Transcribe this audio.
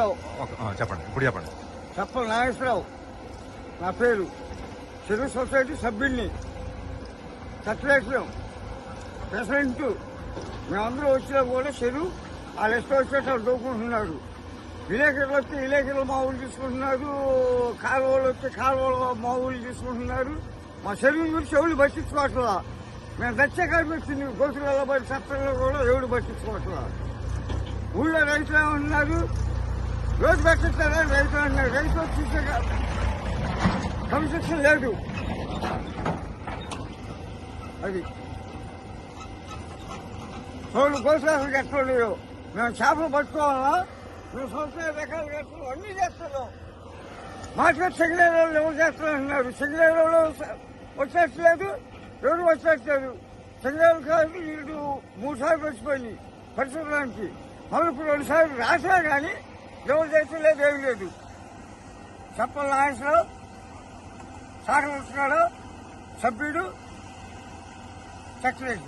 ఆ, చెప్పండి. ఇప్పుడు చెప్పండి. చెప్పల నాగేశ్వరరావు. నా పేరు చెరువు సొసైటీ సభ్యుడిని. సత్యవేశ్వరం ప్రెసిడెంట్. మేమందరూ వచ్చినా కూడా చెరువు వాళ్ళు ఇష్టం వచ్చేటప్పుడు దూకుంటున్నారు. విలేకరులు వస్తే విలేకరులు మా ఊళ్ళు తీసుకుంటున్నారు. కాలువలు వస్తే కాలువలు మా ఊళ్ళు తీసుకుంటున్నారు. మా చెరువు గురించి ఎవరు పట్టించుకోవట్లా? మేము దత్యకారు వచ్చింది గోతులలో పడి సత్రంలో కూడా ఎవరు పట్టించుకోవట్లా? ఊళ్ళో రైతులు ఏమంటున్నారు రోజు పెట్టిస్తారా రైతు అంటున్నారు రైతు చూసే కన్స్ట్రక్షన్ లేదు. అది. తోడు గోసాలు కట్టలేవు మేము చేపలు పట్టుకోవాలా? మేము సంవత్సరాల రకాలు కట్టలేదు అన్నీ చేస్తున్నాం. మాకు వాళ్ళు ఎవరు చేస్తారంటున్నారు సెకండరీ వచ్చేట్లేదు ఎవరు వచ్చేట్లేదు సెకండరీ కాదు వీళ్ళు మూడు సార్లు వచ్చిపోయింది పరిశుభ్రానికి. మళ్ళీ ఇప్పుడు రెండుసార్లు రాసా రాసినా కానీ ఎవరు చేస్తలేదు ఏమి లేదు. చెప్పాలి నాగేశ్వరరావు సహకరిస్తున్నాడు సభ్యుడు. సెక్రటరీ